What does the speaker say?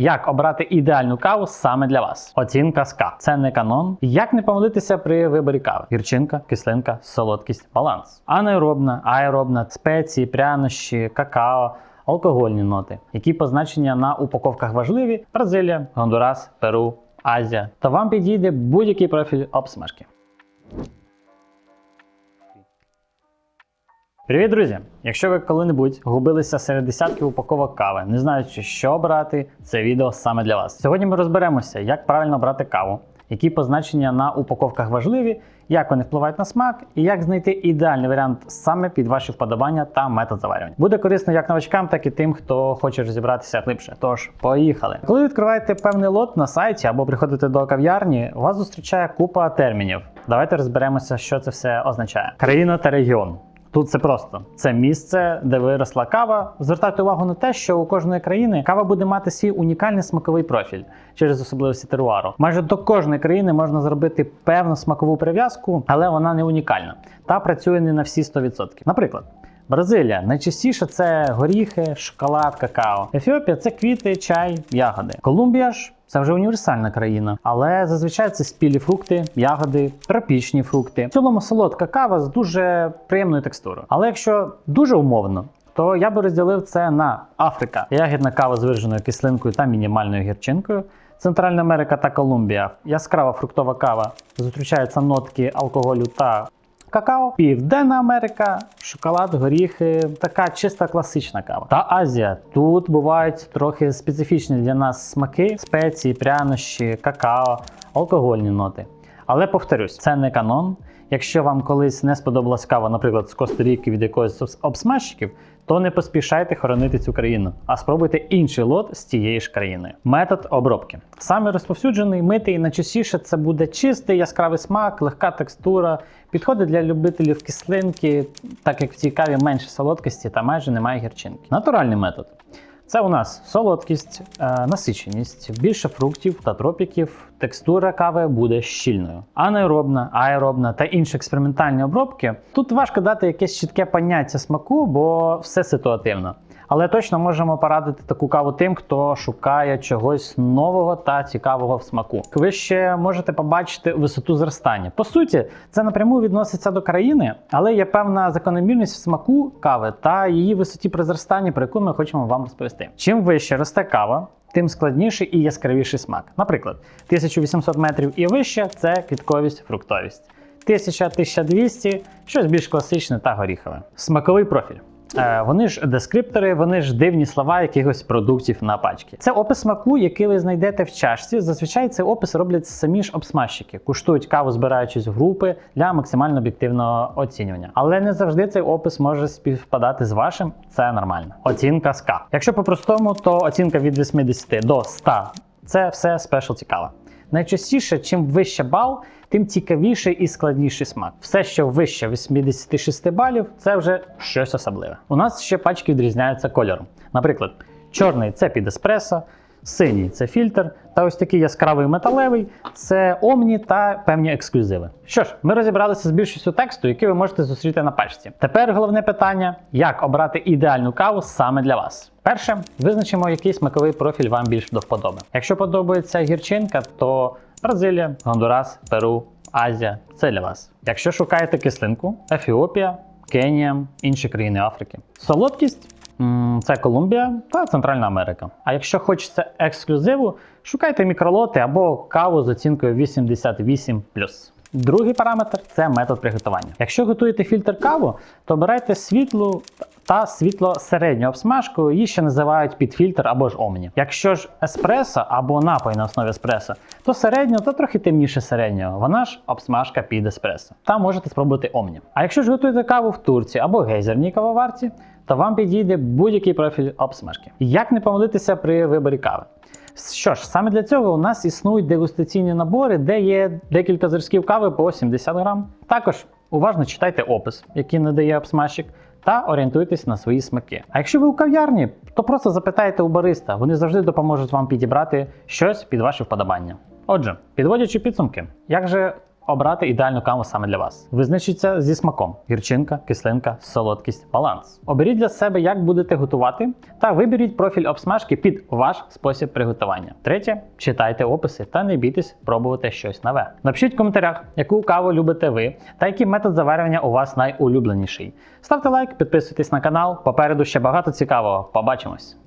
Як обрати ідеальну каву саме для вас? Оцінка СКА. Це не канон. Як не помилитися при виборі кави? Гірчинка, кислинка, солодкість, баланс. Анаеробна, аеробна, спеції, прянощі, какао. Алкогольні ноти, які позначення на упаковках важливі: Бразилія, Гондурас, Перу, Азія. Та вам підійде будь-який профіль обсмажки. Привіт, друзі! Якщо ви коли-небудь губилися серед десятків упаковок кави, не знаючи, що обрати, це відео саме для вас. Сьогодні ми розберемося, як правильно брати каву, які позначення на упаковках важливі, як вони впливають на смак, і як знайти ідеальний варіант саме під ваші вподобання та метод заварювання. Буде корисно як новачкам, так і тим, хто хоче розібратися глибше. Тож, поїхали. Коли відкриваєте певний лот на сайті або приходите до кав'ярні, вас зустрічає купа термінів. Давайте розберемося, що це все означає. Країна та регіон. Тут це просто це місце, де виросла кава. Звертайте увагу на те, що у кожної країни кава буде мати свій унікальний смаковий профіль через особливості теруару. Майже до кожної країни можна зробити певну смакову прив'язку, але вона не унікальна та працює не на всі 100%. Наприклад. Бразилія найчастіше це горіхи, шоколад, какао. Ефіопія це квіти, чай, ягоди. Колумбія ж це вже універсальна країна, але зазвичай це спілі фрукти, ягоди, тропічні фрукти. В цілому солодка кава з дуже приємною текстурою. Але якщо дуже умовно, то я би розділив це на Африка, ягідна кава з вираженою кислинкою та мінімальною гірчинкою. Центральна Америка та Колумбія, яскрава фруктова кава, зустрічаються нотки алкоголю та какао, Південна Америка, шоколад, горіхи, така чиста класична кава. Та Азія. Тут бувають трохи специфічні для нас смаки, спеції, прянощі, какао, алкогольні ноти. Але повторюсь, це не канон. Якщо вам колись не сподобалась кава, наприклад, з Коста-Ріки від якогось обсмажчиків, то не поспішайте хоронити цю країну, а спробуйте інший лот з тієї ж країни. Метод обробки. Саме розповсюджений митий найчастіше це буде чистий яскравий смак, легка текстура. Підходить для любителів кислинки, так як в цій каві менше солодкості та майже немає гірчинки. Натуральний метод. Це у нас солодкість, е, насиченість, більше фруктів та тропіків. Текстура кави буде щільною. Анаеробна, аеробна та інші експериментальні обробки. Тут важко дати якесь чітке поняття смаку, бо все ситуативно. Але точно можемо порадити таку каву тим, хто шукає чогось нового та цікавого в смаку. Ви ще можете побачити висоту зростання. По суті, це напряму відноситься до країни, але є певна закономірність в смаку кави та її висоті при зростанні, про яку ми хочемо вам розповісти. Чим вище росте кава, тим складніший і яскравіший смак. Наприклад, 1800 метрів і вище це квітковість, фруктовість. 1000-1200 щось більш класичне та горіхове. Смаковий профіль. Е, Вони ж дескриптори, вони ж дивні слова якихось продуктів на пачці. Це опис смаку, який ви знайдете в чашці. Зазвичай цей опис роблять самі ж обсмажчики, куштують каву, збираючись в групи для максимально об'єктивного оцінювання. Але не завжди цей опис може співпадати з вашим. Це нормально. Оцінка СКА. Якщо по-простому, то оцінка від 80 до 100 – це все спешл кава. Найчастіше, чим вище бал, тим цікавіший і складніший смак. Все, що вище 86 балів, це вже щось особливе. У нас ще пачки відрізняються кольором. Наприклад, чорний це під еспресо, синій це фільтр, та ось такий яскравий металевий це омні та певні ексклюзиви. Що ж, ми розібралися з більшістю тексту, який ви можете зустріти на пачці. Тепер головне питання: як обрати ідеальну каву саме для вас. Перше, визначимо, який смаковий профіль вам більш до вподоби. Якщо подобається гірчинка, то Бразилія, Гондурас, Перу, Азія це для вас. Якщо шукаєте кислинку, Ефіопія, Кенія, інші країни Африки. Солодкість це Колумбія та Центральна Америка. А якщо хочеться ексклюзиву, шукайте мікролоти або каву з оцінкою 88. Другий параметр це метод приготування. Якщо готуєте фільтр каву, то обирайте світлу та світло середню обсмажку, її ще називають підфільтр або ж омні. Якщо ж еспресо або напій на основі еспресо, то середньо та трохи темніше середнього. Вона ж обсмажка під еспресо. Та можете спробувати омні. А якщо ж готуєте каву в турці або гейзерній кавоварці, то вам підійде будь-який профіль обсмажки. Як не помилитися при виборі кави? Що ж, саме для цього у нас існують дегустаційні набори, де є декілька зразків кави по 70 грам. Також уважно читайте опис, який надає обсмажчик, та орієнтуйтесь на свої смаки. А якщо ви у кав'ярні, то просто запитайте у бариста, вони завжди допоможуть вам підібрати щось під ваше вподобання. Отже, підводячи підсумки, як же обрати ідеальну каву саме для вас. Визначіться зі смаком: гірчинка, кислинка, солодкість, баланс. Оберіть для себе, як будете готувати, та виберіть профіль обсмажки під ваш спосіб приготування. Третє, читайте описи та не бійтесь пробувати щось нове. Напишіть в коментарях, яку каву любите ви та який метод заварювання у вас найулюбленіший. Ставте лайк, підписуйтесь на канал. Попереду ще багато цікавого. Побачимось!